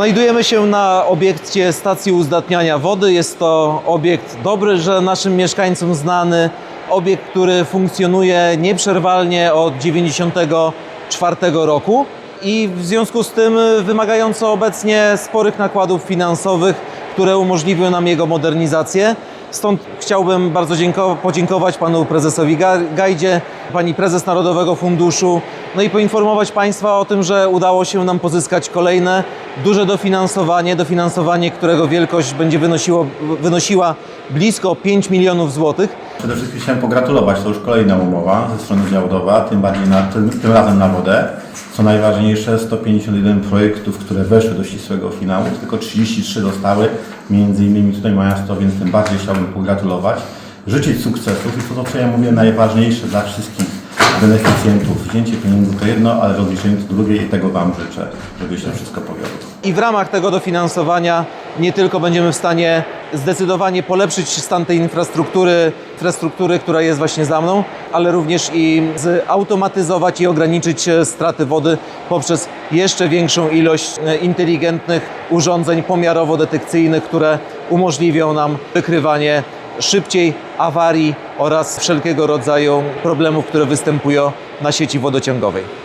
Znajdujemy się na obiekcie stacji uzdatniania wody. Jest to obiekt dobry, że naszym mieszkańcom znany. Obiekt, który funkcjonuje nieprzerwalnie od 1994 roku i w związku z tym wymagający obecnie sporych nakładów finansowych, które umożliwią nam jego modernizację. Stąd chciałbym bardzo dzięko- podziękować panu prezesowi Ga- Gajdzie, pani prezes Narodowego Funduszu, no i poinformować państwa o tym, że udało się nam pozyskać kolejne duże dofinansowanie, dofinansowanie, którego wielkość będzie wynosiła blisko 5 milionów złotych. Przede wszystkim chciałem pogratulować, to już kolejna umowa ze strony działdowa, tym bardziej na, tym, tym razem na wodę. Co najważniejsze, 151 projektów, które weszły do ścisłego finału, tylko 33 dostały, między innymi tutaj miasto, więc tym bardziej chciałbym pogratulować. Życzyć sukcesów i to, co ja mówię, najważniejsze dla wszystkich beneficjentów. Wzięcie pieniędzy to jedno, ale rozliczenie to drugie i tego Wam życzę, żeby się wszystko powiodło. I w ramach tego dofinansowania nie tylko będziemy w stanie zdecydowanie polepszyć stan tej infrastruktury, infrastruktury, która jest właśnie za mną, ale również i zautomatyzować i ograniczyć e, straty wody poprzez jeszcze większą ilość e, inteligentnych urządzeń pomiarowo-detekcyjnych, które umożliwią nam wykrywanie szybciej awarii oraz wszelkiego rodzaju problemów, które występują na sieci wodociągowej.